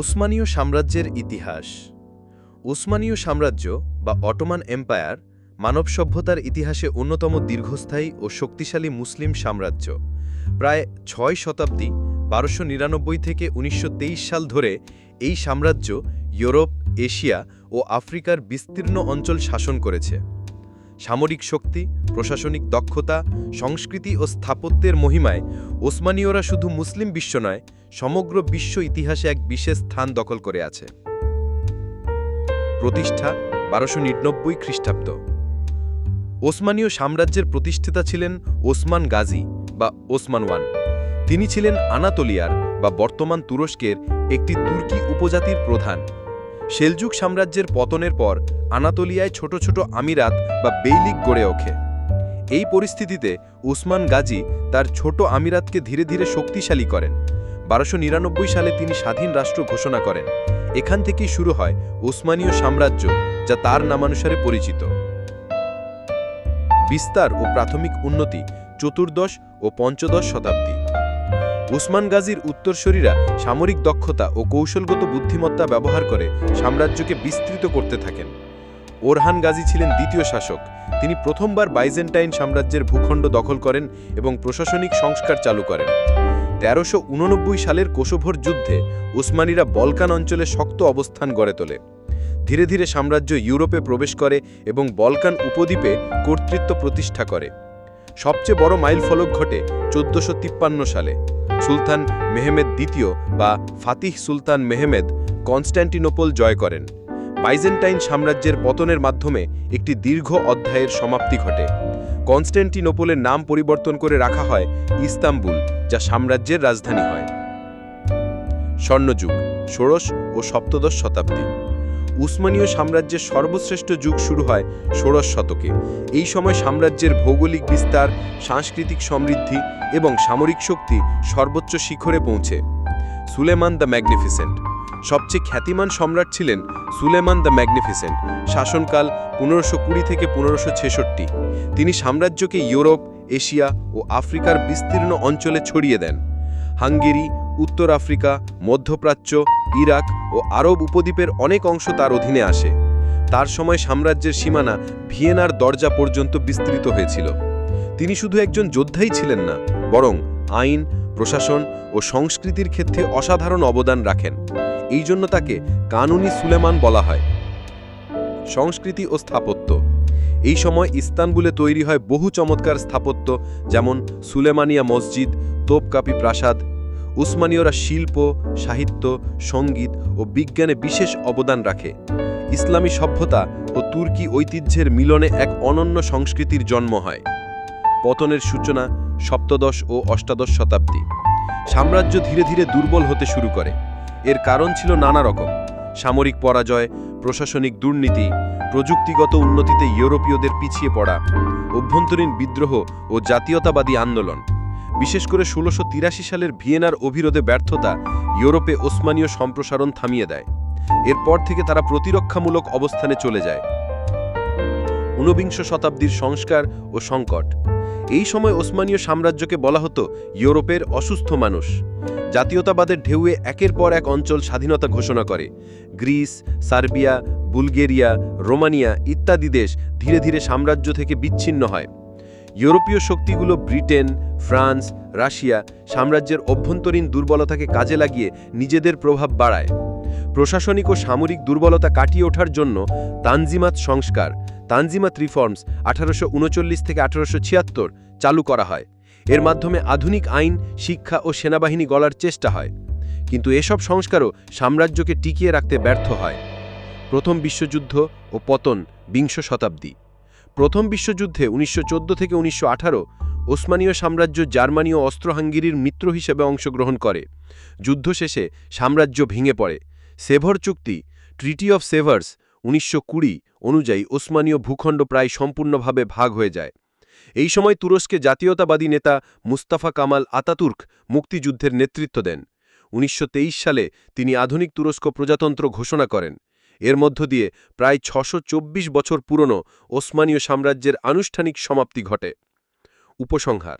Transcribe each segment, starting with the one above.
উসমানীয় সাম্রাজ্যের ইতিহাস। উসমানীয় সাম্রাজ্য বা অটোমান এম্পায়ার মানব সভ্যতার ইতিহাসে অন্যতম দীর্ঘস্থায়ী ও শক্তিশালী মুসলিম সাম্রাজ্য। প্রায় ছয় শতাব্দী বারোশো নিরানব্বই থেকে উনিশশো তেইশ সাল ধরে এই সাম্রাজ্য ইউরোপ, এশিয়া ও আফ্রিকার বিস্তীর্ণ অঞ্চল শাসন করেছে। সামরিক শক্তি, প্রশাসনিক দক্ষতা, সংস্কৃতি ও স্থাপত্যের মহিমায় ওসমানীয়রা শুধু মুসলিম বিশ্ব নয়, সমগ্র বিশ্ব ইতিহাসে এক বিশেষ স্থান দখল করে আছে। প্রতিষ্ঠা বারোশো নিরানব্বই খ্রিস্টাব্দ। ওসমানীয় সাম্রাজ্যের প্রতিষ্ঠাতা ছিলেন ওসমান গাজী বা ওসমান ওয়ান। তিনি ছিলেন আনাতোলিয়ার বা বর্তমান তুরস্কের একটি তুর্কি উপজাতির প্রধান। সেলজুক সাম্রাজ্যের পতনের পর আনাতোলিয়ায় ছোট ছোট আমিরাত বা বেইলিক গড়ে ওঠে। এই পরিস্থিতিতে উসমান গাজী তার ছোট আমিরাতকে ধীরে ধীরে শক্তিশালী করেন। বারোশো সালে তিনি স্বাধীন রাষ্ট্র ঘোষণা করেন। এখান থেকেই শুরু হয় উসমানীয় সাম্রাজ্য, যা তার নামানুসারে পরিচিত। বিস্তার ও প্রাথমিক উন্নতি চতুর্দশ ও পঞ্চদশ শতাব্দী। উসমান গাজীর উত্তরসূরিরা সামরিক দক্ষতা ও কৌশলগত বুদ্ধিমত্তা ব্যবহার করে সাম্রাজ্যকে বিস্তৃত করতে থাকেন। ওরহান গাজী ছিলেন দ্বিতীয় শাসক। তিনি প্রথমবার বাইজেন্টাইন সাম্রাজ্যের ভূখণ্ড দখল করেন এবং প্রশাসনিক সংস্কার চালু করেন। তেরোশো সালের কোসোভোর যুদ্ধে উসমানীরা বলকান অঞ্চলে শক্ত অবস্থান গড়ে তোলে। ধীরে ধীরে সাম্রাজ্য ইউরোপে প্রবেশ করে এবং বলকান উপদ্বীপে কর্তৃত্ব প্রতিষ্ঠা করে। সবচেয়ে বড় মাইলফলক ঘটে চোদ্দশো সালে। সুলতান মেহমেদ দ্বিতীয় বা ফাতিহ সুলতান মেহমেদ কনস্ট্যান্টিনোপল জয় করেন। বাইজেন্টাইন সাম্রাজ্যের পতনের মাধ্যমে একটি দীর্ঘ অধ্যায়ের সমাপ্তি ঘটে। কনস্ট্যান্টিনোপলের নাম পরিবর্তন করে রাখা হয় ইস্তাম্বুল, যা সাম্রাজ্যের রাজধানী হয়। স্বর্ণযুগ, ষোড়শ ও সপ্তদশ শতাব্দী। উসমানীয় সাম্রাজ্যের সর্বশ্রেষ্ঠ যুগ শুরু হয় ষোড়শ শতকে। এই সময় সাম্রাজ্যের ভৌগোলিক বিস্তার, সাংস্কৃতিক সমৃদ্ধি এবং সামরিক শক্তি সর্বোচ্চ শিখরে পৌঁছে। Suleiman the Magnificent. সবচেয়ে খ্যাতিমান সম্রাট ছিলেন সুলেমান দ্য ম্যাগনিফিসেন্ট। শাসনকাল পনেরোশো কুড়ি থেকে পনেরোশো ছেষট্টি। তিনি সাম্রাজ্যকে ইউরোপ, এশিয়া ও আফ্রিকার বিস্তীর্ণ অঞ্চলে ছড়িয়ে দেন। হাঙ্গেরি উত্তর আফ্রিকা, মধ্যপ্রাচ্য, ইরাক ও আরব উপদ্বীপের অনেক অংশ তার অধীনে আসে। তার সময় সাম্রাজ্যের সীমানা ভিয়েনার দরজা পর্যন্ত বিস্তৃত হয়েছিল। তিনি শুধু একজন যোদ্ধাই ছিলেন না, বরং আইন, প্রশাসন ও সংস্কৃতির ক্ষেত্রে অসাধারণ অবদান রাখেন। এই জন্য তাকে কানুনি সুলেমান বলা হয়। সংস্কৃতি ও স্থাপত্য। এই সময় ইস্তানবুলে তৈরি হয় বহু চমৎকার স্থাপত্য, যেমন সুলেমানিয়া মসজিদ, তোপকাপি প্রাসাদ উসমানীয়রা শিল্প, সাহিত্য, সংগীত ও বিজ্ঞানে বিশেষ অবদান রাখে। ইসলামী সভ্যতা ও তুর্কি ঐতিহ্যের মিলনে এক অনন্য সংস্কৃতির জন্ম হয়। পতনের সূচনা সপ্তদশ ও অষ্টাদশ শতাব্দী। সাম্রাজ্য ধীরে ধীরে দুর্বল হতে শুরু করে। এর কারণ ছিল নানা রকম। সামরিক পরাজয়, প্রশাসনিক দুর্নীতি, প্রযুক্তিগত উন্নতিতে ইউরোপীয়দের পিছিয়ে পড়া, অভ্যন্তরীণ বিদ্রোহ ও জাতীয়তাবাদী আন্দোলন। বিশেষ করে ষোলোশো সালের ভিয়েনার অভিরোধে ব্যর্থতা ইউরোপে ওসমানীয় সম্প্রসারণ থামিয়ে দেয়। এরপর থেকে তারা প্রতিরক্ষামূলক অবস্থানে চলে যায়। ঊনবিংশ শতাব্দীর সংস্কার ও সংকট। এই সময় ওসমানীয় সাম্রাজ্যকে বলা হতো ইউরোপের অসুস্থ মানুষ। জাতীয়তাবাদের ঢেউয়ে একের পর এক অঞ্চল স্বাধীনতা ঘোষণা করে। গ্রিস, সার্বিয়া, বুলগেরিয়া, রোমানিয়া ইত্যাদি দেশ ধীরে ধীরে সাম্রাজ্য থেকে বিচ্ছিন্ন হয়। ইউরোপীয় শক্তিগুলো ব্রিটেন, ফ্রান্স, রাশিয়া সাম্রাজ্যের অভ্যন্তরীণ দুর্বলতাকে কাজে লাগিয়ে নিজেদের প্রভাব বাড়ায়। প্রশাসনিক ও সামরিক দুর্বলতা কাটিয়ে ওঠার জন্য তানজিমাত সংস্কার, তানজিমাত রিফর্মস আঠারোশো উনচল্লিশ থেকে আঠারোশো ছিয়াত্তর চালু করা হয়। এর মাধ্যমে আধুনিক আইন, শিক্ষা ও সেনাবাহিনী গলার চেষ্টা হয়। কিন্তু এসব সংস্কারও সাম্রাজ্যকে টিকিয়ে রাখতে ব্যর্থ হয়। প্রথম বিশ্বযুদ্ধ ও পতন বিংশ শতাব্দী। প্রথম বিশ্বযুদ্ধে উনিশশো চোদ্দ থেকে উনিশশো আঠারো ওসমানীয় সাম্রাজ্য জার্মানি ও অস্ত্র হাঙ্গেরির মিত্র হিসেবে অংশগ্রহণ করে। যুদ্ধ শেষে সাম্রাজ্য ভেঙে পড়ে। সেভর চুক্তি ট্রিটি অফ সেভার্স উনিশশো কুড়ি অনুযায়ী ওসমানীয় ভূখণ্ড প্রায় সম্পূর্ণভাবে ভাগ হয়ে যায়। এই সময় তুরস্কে জাতীয়তাবাদী নেতা মুস্তাফা কামাল আতাতুর্ক মুক্তিযুদ্ধের নেতৃত্ব দেন। উনিশশো তেইশ সালে তিনি আধুনিক তুরস্ক প্রজাতন্ত্র ঘোষণা করেন। এর মধ্য দিয়ে প্রায় ছশো বছর পুরনো ওসমানীয় সাম্রাজ্যের আনুষ্ঠানিক সমাপ্তি ঘটে। উপসংহার,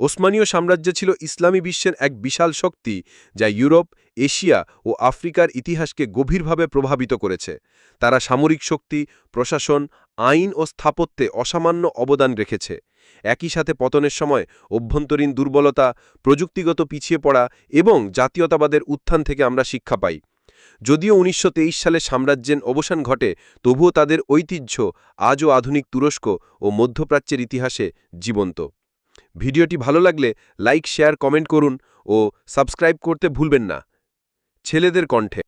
ওসমানীয় সাম্রাজ্য ছিল ইসলামী বিশ্বের এক বিশাল শক্তি যা ইউরোপ, এশিয়া ও আফ্রিকার ইতিহাসকে গভীরভাবে প্রভাবিত করেছে। তারা সামরিক শক্তি, প্রশাসন, আইন ও স্থাপত্যে অসামান্য অবদান রেখেছে। একই সাথে পতনের সময় অভ্যন্তরীণ দুর্বলতা, প্রযুক্তিগত পিছিয়ে পড়া এবং জাতীয়তাবাদের উত্থান থেকে আমরা শিক্ষা পাই। যদিও উনিশশো তেইশ সালে সাম্রাজ্যের অবসান ঘটে, তবুও তাদের ঐতিহ্য আজও আধুনিক তুরস্ক ও মধ্যপ্রাচ্যের ইতিহাসে জীবন্ত। ভিডিওটি ভালো লাগলে লাইক, শেয়ার, কমেন্ট করুন ও সাবস্ক্রাইব করতে ভুলবেন না। ছেলেদের কণ্ঠে।